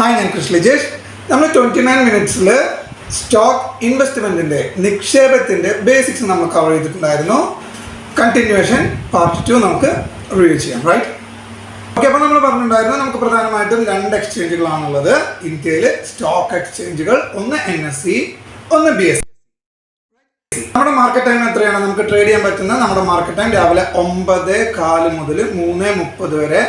Hi ഞാൻ കൃഷ്ണ ലിജേഷ് നമ്മൾ twenty nine മിനിറ്റ്സിൽ സ്റ്റോക്ക് ഇൻവെസ്റ്റ്മെന്റിന്റെ നിക്ഷേപത്തിന്റെ ബേസിക്സ് നമ്മൾ കവർ ചെയ്തിട്ടുണ്ടായിരുന്നു. കണ്ടിന്യൂവേഷൻ പാർട്ട് ടു നമുക്ക് റിവ്യൂ ചെയ്യാം റൈറ്റ് ഓക്കെ അപ്പോൾ നമ്മൾ പറഞ്ഞിട്ടുണ്ടായിരുന്നു നമുക്ക് പ്രധാനമായിട്ടും രണ്ട് എക്സ്ചേഞ്ചുകളാണുള്ളത് ഇന്ത്യയിലെ സ്റ്റോക്ക് എക്സ്ചേഞ്ചുകൾ ഒന്ന് എൻ എസ് സി ഒന്ന് ബി എസ് നമ്മുടെ മാർക്കറ്റ് ടൈം എത്രയാണ്? നമുക്ക് ട്രേഡ് ചെയ്യാൻ പറ്റുന്ന നമ്മുടെ മാർക്കറ്റ് ടൈം രാവിലെ ഒമ്പത് കാൽ മുതൽ മൂന്ന് മുപ്പത് വരെ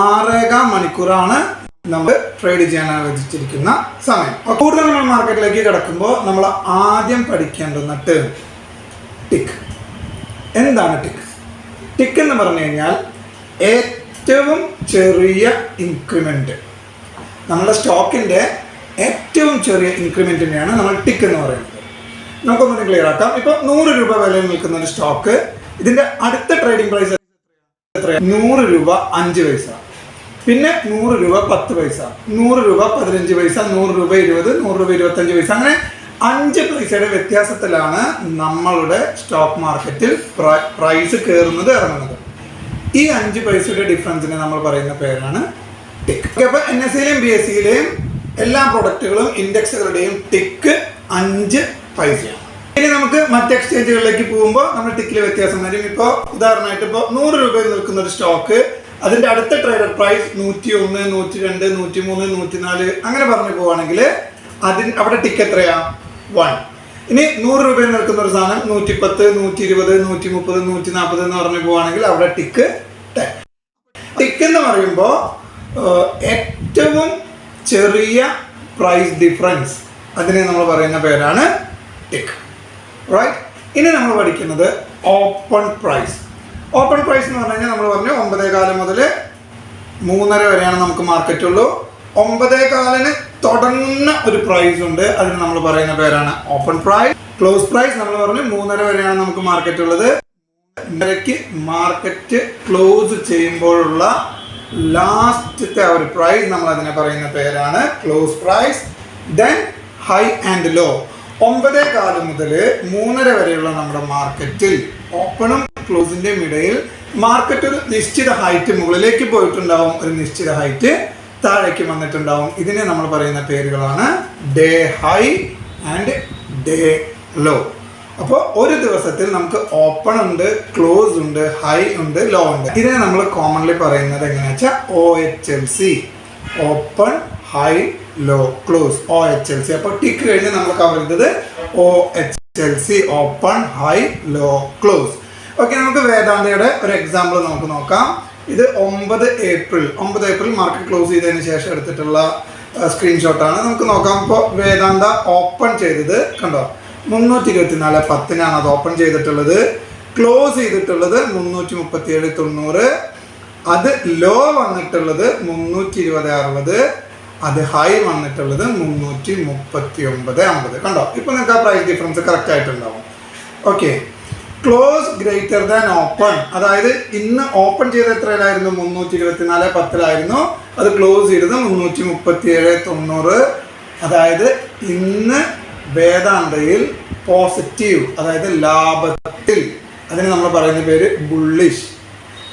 ആറേകാൽ മണിക്കൂറാണ് നമ്മൾ ട്രേഡ് ചെയ്യാൻ അനുവദിച്ചിരിക്കുന്ന സമയം. കൂടുതൽ നമ്മൾ മാർക്കറ്റിലേക്ക് കിടക്കുമ്പോൾ നമ്മൾ ആദ്യം പഠിക്കേണ്ടുന്ന ടേം ടിക്ക് എന്താണ് ടിക്ക് ടിക്ക് എന്ന് പറഞ്ഞു കഴിഞ്ഞാൽ ഏറ്റവും ചെറിയ ഇൻക്രിമെന്റ് നമ്മുടെ സ്റ്റോക്കിന്റെ ഏറ്റവും ചെറിയ ഇൻക്രിമെന്റിനെയാണ് നമ്മൾ ടിക്ക് എന്ന് പറയുന്നത്. നമുക്കൊന്ന് ക്ലിയർ ആക്കാം. ഇപ്പോൾ നൂറ് രൂപ വിലയിൽ നിൽക്കുന്ന ഒരു സ്റ്റോക്ക് ഇതിന്റെ അടുത്ത ട്രേഡിംഗ് പ്രൈസ് എത്രയാണ് നൂറ് രൂപ അഞ്ച് പൈസ. പിന്നെ നൂറ് രൂപ പത്ത് പൈസ. നൂറ് രൂപ പതിനഞ്ച് പൈസ നൂറ് രൂപ ഇരുപത് നൂറ് രൂപ ഇരുപത്തഞ്ച് പൈസ. അങ്ങനെ അഞ്ച് പൈസയുടെ വ്യത്യാസത്തിലാണ് നമ്മളുടെ സ്റ്റോക്ക് മാർക്കറ്റിൽ പ്രൈസ് കയറുന്നത് ഇറങ്ങുന്നത്. ഈ അഞ്ച് പൈസയുടെ ഡിഫറൻസിനെ നമ്മൾ പറയുന്ന പേരാണ് ടിക്ക് ഓക്കെ അപ്പോൾ എൻ എസ് സിയിലെയും ബി എസ് സിയിലെയും എല്ലാ പ്രൊഡക്റ്റുകളും ഇൻഡെക്സുകളുടെയും ടിക്ക് അഞ്ച് പൈസയാണ്. ഇനി നമുക്ക് മറ്റ് എക്സ്ചേഞ്ചുകളിലേക്ക് പോകുമ്പോൾ നമ്മൾ ടിക്കിലെ വ്യത്യാസം വരും. ഇപ്പോൾ ഉദാഹരണമായിട്ട് ഇപ്പോൾ നൂറ് രൂപയിൽ നിൽക്കുന്ന ഒരു സ്റ്റോക്ക് അതിന്റെ അടുത്ത ട്രേഡർ പ്രൈസ് നൂറ്റി ഒന്ന് നൂറ്റി രണ്ട് നൂറ്റി മൂന്ന് നൂറ്റി നാല് അങ്ങനെ പറഞ്ഞു പോവാണെങ്കിൽ അതിന് അവിടെ ടിക്ക് എത്രയാ? വൺ ഇനി നൂറ് രൂപയിൽ നിൽക്കുന്ന ഒരു സാധനം നൂറ്റി പത്ത് നൂറ്റി ഇരുപത് നൂറ്റി മുപ്പത് നൂറ്റി നാൽപ്പത് എന്ന് പറഞ്ഞു പോവാണെങ്കിൽ അവിടെ ടിക്ക് ടെൻ ടിക്ക് എന്ന് പറയുമ്പോൾ ഏറ്റവും ചെറിയ പ്രൈസ് ഡിഫറൻസ് അതിനെ നമ്മൾ പറയുന്ന പേരാണ് ടിക്ക് റൈറ്റ് ഇനി നമ്മൾ പഠിക്കുന്നത് ഓപ്പൺ പ്രൈസ് ഓപ്പൺ പ്രൈസ് എന്ന് പറഞ്ഞു കഴിഞ്ഞാൽ നമ്മൾ പറഞ്ഞു ഒമ്പതേ കാലം മുതൽ മൂന്നര വരെയാണ് നമുക്ക് മാർക്കറ്റ് ഉള്ളൂ. ഒമ്പതേ കാലിന് തുടങ്ങുന്ന ഒരു പ്രൈസ് ഉണ്ട്. അതിന് നമ്മൾ പറയുന്ന പേരാണ് ഓപ്പൺ പ്രൈസ് ക്ലോസ് പ്രൈസ് നമ്മൾ പറഞ്ഞു മൂന്നര വരെയാണ് നമുക്ക് മാർക്കറ്റ് ഉള്ളത്. മൂന്നരയ്ക്ക് മാർക്കറ്റ് ക്ലോസ് ചെയ്യുമ്പോഴുള്ള ലാസ്റ്റത്തെ ഒരു പ്രൈസ് നമ്മൾ അതിനെ പറയുന്ന പേരാണ് close price then high and low ഒമ്പതേ കാലം മുതൽ മൂന്നര വരെയുള്ള നമ്മുടെ മാർക്കറ്റിൽ ഓപ്പണും ക്ലോസിന്റെയും ഇടയിൽ മാർക്കറ്റ് ഒരു നിശ്ചിത ഹൈറ്റ് മുകളിലേക്ക് പോയിട്ടുണ്ടാവും. ഒരു നിശ്ചിത ഹൈറ്റ് താഴേക്ക് വന്നിട്ടുണ്ടാവും. ഇതിനെ നമ്മൾ പറയുന്ന പേരുകളാണ് day high and day low അപ്പോൾ ഒരു ദിവസത്തിൽ നമുക്ക് ഓപ്പൺ ഉണ്ട് ക്ലോസ് ഉണ്ട് ഹൈ ഉണ്ട് ലോ ഉണ്ട്. ഇതിനെ നമ്മൾ കോമൺലി പറയുന്നത് എങ്ങനെയാ വെച്ചാൽ O H L C open high low close O H L C അപ്പോൾ ടിക്ക് കഴിഞ്ഞ് നമ്മൾ കവർ ചെയ്തത് O H L C open high low close okay നമുക്ക് വേദാന്തയുടെ ഒരു എക്സാമ്പിൾ നമുക്ക് നോക്കാം. ഇത് ഒമ്പത് ഏപ്രിൽ ഒമ്പത് ഏപ്രിൽ മാർക്കറ്റ് ക്ലോസ് ചെയ്തതിന് ശേഷം എടുത്തിട്ടുള്ള സ്ക്രീൻഷോട്ടാണ് നമുക്ക് നോക്കാം. ഇപ്പോൾ വേദാന്ത ഓപ്പൺ ചെയ്തത് കണ്ടോ? മുന്നൂറ്റി ഇരുപത്തിനാല് പത്തിനാണ് അത് ഓപ്പൺ ചെയ്തിട്ടുള്ളത്. ക്ലോസ് ചെയ്തിട്ടുള്ളത് മുന്നൂറ്റി മുപ്പത്തി ഏഴ് തൊണ്ണൂറ്. അത് ലോ വന്നിട്ടുള്ളത് മുന്നൂറ്റി ഇരുപത് അറുപത്. അത് ഹൈ വന്നിട്ടുള്ളത് മുന്നൂറ്റി മുപ്പത്തി ഒമ്പത് അമ്പത്. കണ്ടോ? ഇപ്പൊ നിങ്ങൾക്ക് ആ പ്രൈസ് ഡിഫറൻസ് കറക്റ്റ് ആയിട്ടുണ്ടാവും. Okay close greater than open അതായത് ഇന്ന് ഓപ്പൺ ചെയ്ത എത്രയിലായിരുന്നു? മുന്നൂറ്റി ഇരുപത്തിനാല് പത്തിലായിരുന്നു. അത് ക്ലോസ് ചെയ്തത് മുന്നൂറ്റി മുപ്പത്തി ഏഴ് തൊണ്ണൂറ്. അതായത് ഇന്ന് വേദാന്തയിൽ പോസിറ്റീവ് അതായത് ലാഭത്തിൽ. അതിന് നമ്മൾ പറയുന്ന പേര് ബുള്ളിഷ്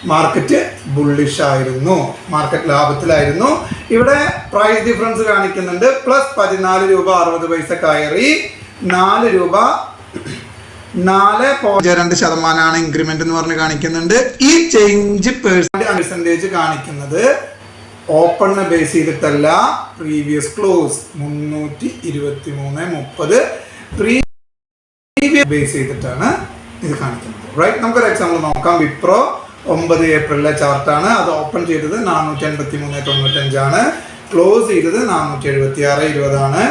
മാർക്കറ്റ് ബുള്ളിഷ് ആയിരുന്നു. മാർക്കറ്റ് ലാഭത്തിലായിരുന്നു. ഇവിടെ പ്രൈസ് ഡിഫറൻസ് കാണിക്കുന്നുണ്ട്. പ്ലസ് പതിനാല് രൂപ അറുപത് പൈസ കയറി. നാല് രൂപ നാല് പോയിന്റ് രണ്ട് ശതമാനമാണ് ഇൻക്രിമെന്റ് എന്ന് പറഞ്ഞ് കാണിക്കുന്നുണ്ട്. ഈ ചേഞ്ച് പെർസെന്റേജ് കാണിക്കുന്നത് ഓപ്പണിനെ ബേസ് ചെയ്തിട്ടല്ല പ്രീവിയസ് ക്ലോസ് മുന്നൂറ്റി ഇരുപത്തി മൂന്ന് മുപ്പത്. പ്രീവിയസ് ബേസ് ചെയ്തിട്ടാണ് ഇത് കാണിക്കുന്നത്. റൈറ്റ് നമുക്കൊരു എക്സാമ്പിൾ നോക്കാം. വിപ്രോ ഒമ്പത് ഏപ്രിലിലെ ചാർട്ടാണ് അത് ഓപ്പൺ ചെയ്തത് നാനൂറ്റി അൻപത്തി മൂന്ന് തൊണ്ണൂറ്റഞ്ചാണ്. ക്ലോസ് ചെയ്തത് നാനൂറ്റി എഴുപത്തി ആറ് ഇരുപതാണ്.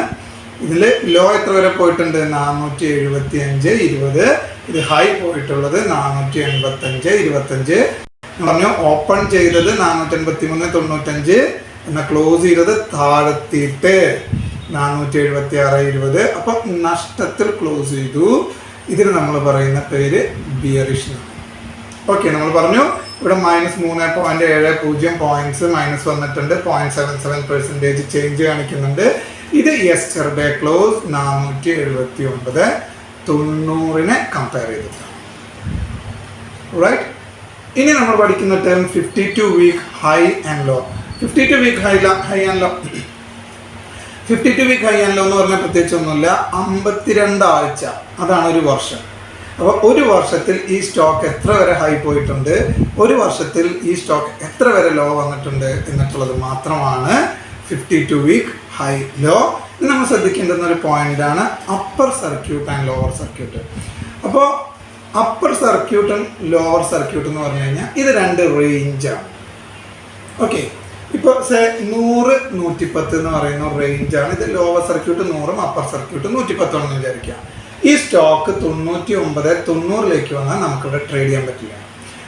ഇതിൽ ലോ എത്ര വരെ പോയിട്ടുണ്ട്? നാനൂറ്റി എഴുപത്തി അഞ്ച് ഇരുപത്. ഇത് ഹൈ പോയിട്ടുള്ളത് നാനൂറ്റി എൺപത്തഞ്ച് ഇരുപത്തഞ്ച് പറഞ്ഞു ഓപ്പൺ ചെയ്തത് നാനൂറ്റി എൺപത്തി മൂന്ന് തൊണ്ണൂറ്റഞ്ച്. എന്നാൽ ക്ലോസ് ചെയ്തത് താഴ്ത്തിയിട്ട് നാനൂറ്റി എഴുപത്തി ആറ് ഇരുപത്. അപ്പം നഷ്ടത്തിൽ ക്ലോസ് ചെയ്തു. ഇതിന് നമ്മൾ പറയുന്ന പേര് ബിയറിഷ് ഓക്കെ നമ്മൾ പറഞ്ഞു ഇവിടെ മൈനസ് മൂന്ന് പോയിന്റ് ഏഴ് പൂജ്യം പോയിന്റ്സ് മൈനസ് വന്നിട്ടുണ്ട്. Point seven seven percentage change കാണിക്കുന്നുണ്ട്. ഇത് യെസ്റ്റർഡേ ക്ലോസ് നാനൂറ്റി എഴുപത്തി ഒമ്പത് തൊണ്ണൂറിനെ കമ്പയർ ചെയ്തിട്ടാണ് റൈറ്റ് ഇനി നമ്മൾ പഠിക്കുന്ന term fifty two week high and low fifty two week high high and low fifty two week high and low എന്ന് പറഞ്ഞാൽ പ്രത്യേകിച്ച് ഒന്നുമില്ല അമ്പത്തിരണ്ട് ആഴ്ച അതാണ് ഒരു വർഷം. അപ്പോൾ ഒരു വർഷത്തിൽ ഈ സ്റ്റോക്ക് എത്ര വരെ ഹൈ പോയിട്ടുണ്ട്? ഒരു വർഷത്തിൽ ഈ സ്റ്റോക്ക് എത്ര വരെ ലോ വന്നിട്ടുണ്ട്? എന്നിട്ടുള്ളത് മാത്രമാണ് fifty two week high low നമ്മൾ ശ്രദ്ധിക്കേണ്ടുന്ന ഒരു പോയിന്റാണ് upper circuit and lower circuit അപ്പോൾ അപ്പർ സർക്യൂട്ടും ലോവർ സർക്യൂട്ട് എന്ന് പറഞ്ഞു കഴിഞ്ഞാൽ ഇത് രണ്ട് റേഞ്ചാണ് ഓക്കെ ഇപ്പോൾ സേ നൂറ് നൂറ്റിപ്പത്ത് എന്ന് പറയുന്ന റേഞ്ചാണ് ഇത് ലോവർ സർക്യൂട്ട് നൂറും അപ്പർ സർക്യൂട്ട് നൂറ്റിപ്പത്താണെന്ന് വിചാരിക്കുക. ഈ സ്റ്റോക്ക് തൊണ്ണൂറ്റി ഒമ്പത് തൊണ്ണൂറിലേക്ക് വന്നാൽ നമുക്കിവിടെ ട്രേഡ് ചെയ്യാൻ പറ്റില്ല.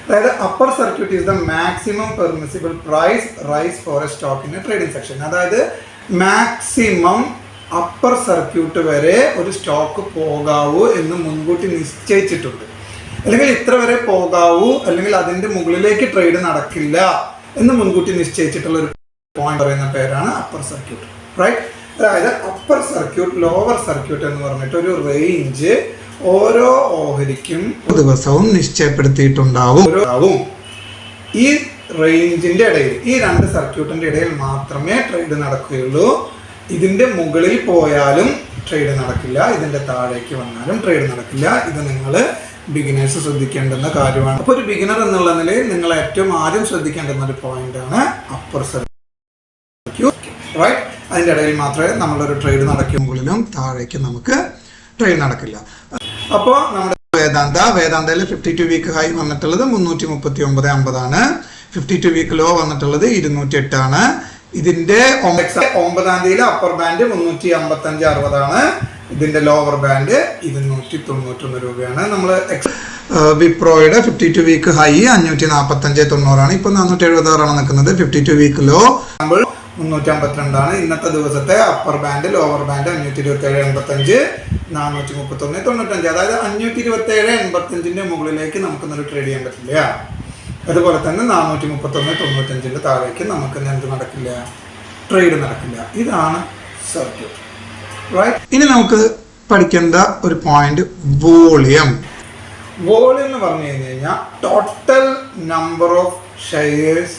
അതായത് upper circuit is the maximum permissible price rise for a stock in a trading section അതായത് മാക്സിമം അപ്പർ സർക്യൂട്ട് വരെ ഒരു സ്റ്റോക്ക് പോകാവൂ എന്ന് മുൻകൂട്ടി നിശ്ചയിച്ചിട്ടുണ്ട്. അല്ലെങ്കിൽ ഇത്ര വരെ പോകാവൂ അല്ലെങ്കിൽ അതിന്റെ മുകളിലേക്ക് ട്രേഡ് നടക്കില്ല എന്ന് മുൻകൂട്ടി നിശ്ചയിച്ചിട്ടുള്ള ഒരു പോയിന്റ് പറയുന്ന പേരാണ് അപ്പർ സർക്യൂട്ട് റൈറ്റ് അതായത് അപ്പർ സർക്യൂട്ട് ലോവർ സർക്യൂട്ട് എന്ന് പറഞ്ഞിട്ട് ഒരു റേഞ്ച് ഓരോ ഓഹരിക്കും ദിവസവും നിശ്ചയപ്പെടുത്തിയിട്ടുണ്ടാവും. ഈ റേഞ്ചിന്റെ ഇടയിൽ ഈ രണ്ട് സർക്യൂട്ടിന്റെ ഇടയിൽ മാത്രമേ ട്രേഡ് നടക്കുകയുള്ളൂ. ഇതിന്റെ മുകളിൽ പോയാലും ട്രേഡ് നടക്കില്ല. ഇതിന്റെ താഴേക്ക് വന്നാലും ട്രേഡ് നടക്കില്ല. ഇത് നിങ്ങൾ ബിഗിനേഴ്സ് ശ്രദ്ധിക്കേണ്ടുന്ന കാര്യമാണ്. അപ്പോൾ ഒരു ബിഗിനർ എന്നുള്ള നിലയിൽ നിങ്ങൾ ഏറ്റവും ആദ്യം ശ്രദ്ധിക്കേണ്ടുന്ന ഒരു പോയിന്റാണ് അപ്പർ സർക്യൂട്ട് റൈറ്റ് അതിന്റെ ഇടയിൽ മാത്രമേ നമ്മളൊരു ട്രേഡ് നടക്കുമ്പോഴും താഴേക്ക് നമുക്ക് ട്രേഡ് നടക്കില്ല. അപ്പോൾ നമ്മുടെ വേദാന്ത വേദാന്തയിൽ ഫിഫ്റ്റി ടു വീക്ക് ഹൈ വന്നിട്ടുള്ളത് മുന്നൂറ്റി മുപ്പത്തി ഒമ്പത് അമ്പതാണ്. ഫിഫ്റ്റി ടു വീക്ക് ലോ വന്നിട്ടുള്ളത് ഇരുന്നൂറ്റി എട്ടാണ് ഇതിന്റെ ഒമ്പ- ഒമ്പതാം തീയതി അപ്പർ ബാൻഡ് മുന്നൂറ്റി അമ്പത്തി അഞ്ച് അറുപതാണ്. ഇതിന്റെ ലോവർ ബാൻഡ് ഇരുന്നൂറ്റി തൊണ്ണൂറ്റൊന്ന് രൂപയാണ്. നമ്മൾ വിപ്രോയുടെ ഫിഫ്റ്റി ടു വീക്ക് ഹൈ അഞ്ഞൂറ്റി നാൽപ്പത്തി അഞ്ച് തൊണ്ണൂറാണ്. ഇപ്പൊ നാനൂറ്റി എഴുപത്തി ആറാണ് നിൽക്കുന്നത്. ഫിഫ്റ്റി ടു വീക്ക് ലോ നമ്മൾ മുന്നൂറ്റി അമ്പത്തിരണ്ടാണ് ഇന്നത്തെ ദിവസത്തെ അപ്പർ ബാൻഡ് ലോവർ ബാൻഡ് അഞ്ഞൂറ്റി ഇരുപത്തി ഏഴ് എൺപത്തഞ്ച് നാനൂറ്റി മുപ്പത്തി ഒന്ന് തൊണ്ണൂറ്റഞ്ച്. അതായത് അഞ്ഞൂറ്റി ഇരുപത്തി ഏഴ് എൺപത്തഞ്ചിന്റെ മുകളിലേക്ക് നമുക്കൊന്നൊരു ട്രേഡ് ചെയ്യാൻ പറ്റില്ല. അതുപോലെ തന്നെ നാനൂറ്റി മുപ്പത്തൊന്ന് തൊണ്ണൂറ്റഞ്ചിന്റെ താഴേക്ക് നമുക്ക് എന്ത് നടക്കില്ല? ട്രേഡ് നടക്കില്ല. ഇതാണ് സർക്യൂട്ട് റൈറ്റ് ഇനി നമുക്ക് പഠിക്കേണ്ട ഒരു പോയിന്റ് വോളിയം. വോളിയം എന്ന് പറഞ്ഞു കഴിഞ്ഞ് കഴിഞ്ഞാൽ total number of shares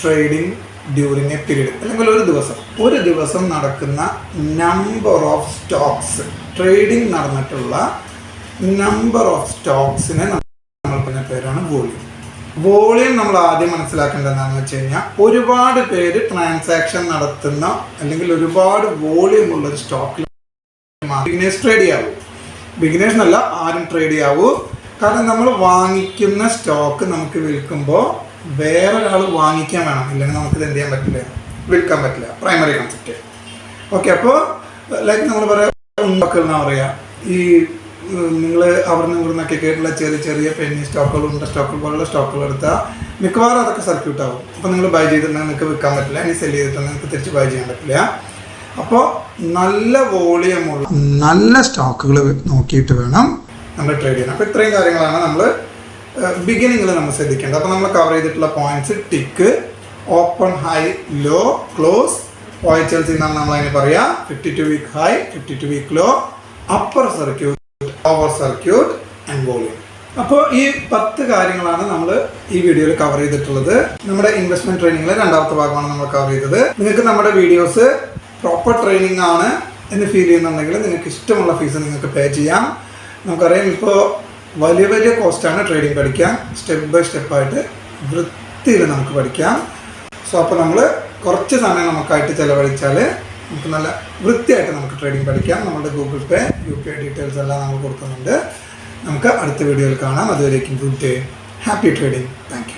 trading during a period അല്ലെങ്കിൽ ഒരു ദിവസം. ഒരു ദിവസം നടക്കുന്ന നമ്പർ ഓഫ് സ്റ്റോക്സ് ട്രേഡിംഗ് നടന്നിട്ടുള്ള നമ്പർ ഓഫ് സ്റ്റോക്സിനെ നമ്മൾ പറഞ്ഞ പേരാണ് വോളിയം. വോളിയം നമ്മൾ ആദ്യം മനസ്സിലാക്കേണ്ടത് എന്താണെന്ന് വെച്ച് കഴിഞ്ഞാൽ ഒരുപാട് പേര് ട്രാൻസാക്ഷൻ നടത്തുന്ന അല്ലെങ്കിൽ ഒരുപാട് വോളിയം ഉള്ള ഒരു സ്റ്റോക്കിൽ ബിഗിനേഴ്സ് ട്രേഡ് ചെയ്യാവൂ. ബിഗിനേഴ്സ് എന്നല്ല ആരും ട്രേഡ് ചെയ്യാവൂ. കാരണം നമ്മൾ വാങ്ങിക്കുന്ന സ്റ്റോക്ക് നമുക്ക് വിൽക്കുമ്പോൾ വേറെ ഒരാൾ വാങ്ങിക്കാൻ വേണം. ഇല്ലെങ്കിൽ നമുക്കിത് എന്ത് ചെയ്യാൻ പറ്റില്ല. വിൽക്കാൻ പറ്റില്ല. പ്രൈമറി കൺസെപ്റ്റ് ഓക്കെ അപ്പോൾ ലൈക്ക് നമ്മൾ പറയാം സ്റ്റോക്കുകൾ പറയുക ഈ നിങ്ങൾ അവിടെ നിന്ന് ഇവിടുന്നൊക്കെ കേട്ടുള്ള ചെറിയ ചെറിയ പെന്നി സ്റ്റോക്കുകൾ ഉണ്ട സ്റ്റോക്കുകൾ പോലുള്ള സ്റ്റോക്കുകൾ എടുത്താൽ മിക്കവാറും അതൊക്കെ സർക്യൂട്ട് ആവും. അപ്പോൾ നിങ്ങൾ ബൈ ചെയ്തിട്ടുണ്ടെങ്കിൽ നിങ്ങൾക്ക് വിൽക്കാൻ പറ്റില്ല. ഇനി സെൽ ചെയ്തിട്ടുണ്ടെങ്കിൽ നിങ്ങൾക്ക് തിരിച്ച് ബൈ ചെയ്യാൻ പറ്റില്ല. അപ്പോൾ നല്ല വോളിയമുള്ള നല്ല സ്റ്റോക്കുകൾ നോക്കിയിട്ട് വേണം നമ്മൾ ട്രേഡ് ചെയ്യാൻ. അപ്പോൾ ഇത്രയും കാര്യങ്ങളാണ് നമ്മൾ ബിഗിനിങ്ങിൽ നമ്മൾ ശ്രദ്ധിക്കേണ്ടത്. അപ്പോൾ നമ്മൾ കവർ ചെയ്തിട്ടുള്ള points tick open high low close ഓയിച്ചൽസ് എന്നാണ് നമ്മൾ അതിന് പറയാം. Fifty two week high fifty two week low upper circuit over circuit and volume അപ്പോൾ ഈ പത്ത് കാര്യങ്ങളാണ് നമ്മൾ ഈ വീഡിയോയിൽ കവർ ചെയ്തിട്ടുള്ളത്. നമ്മുടെ ഇൻവെസ്റ്റ്മെന്റ് ട്രെയിനിങ്ങിലെ രണ്ടാമത്തെ ഭാഗമാണ് നമ്മൾ കവർ ചെയ്തത്. നിങ്ങൾക്ക് നമ്മുടെ വീഡിയോസ് പ്രോപ്പർ ട്രെയിനിങ് ആണ് എന്ന് ഫീൽ ചെയ്യുന്നുണ്ടെങ്കിൽ നിങ്ങൾക്ക് ഇഷ്ടമുള്ള ഫീസ് നിങ്ങൾക്ക് പേ ചെയ്യാം. നമുക്കറിയാം ഇപ്പോൾ വലിയ വലിയ കോസ്റ്റാണ് ട്രേഡിംഗ് പഠിക്കാൻ. സ്റ്റെപ്പ് ബൈ സ്റ്റെപ്പായിട്ട് വൃത്തിയിൽ നമുക്ക് പഠിക്കാം. സോ അപ്പോൾ നമ്മൾ കുറച്ച് സമയം നമുക്കായിട്ട് ചിലവഴിച്ചാൽ നമുക്ക് നല്ല വൃത്തിയായിട്ട് നമുക്ക് ട്രേഡിംഗ് പഠിക്കാം. നമ്മുടെ Google Pay U P I details എല്ലാം നമ്മൾ കൊടുക്കുന്നുണ്ട്. നമുക്ക് അടുത്ത വീഡിയോയിൽ കാണാം. അതുവരേക്കും good day. Happy trading thank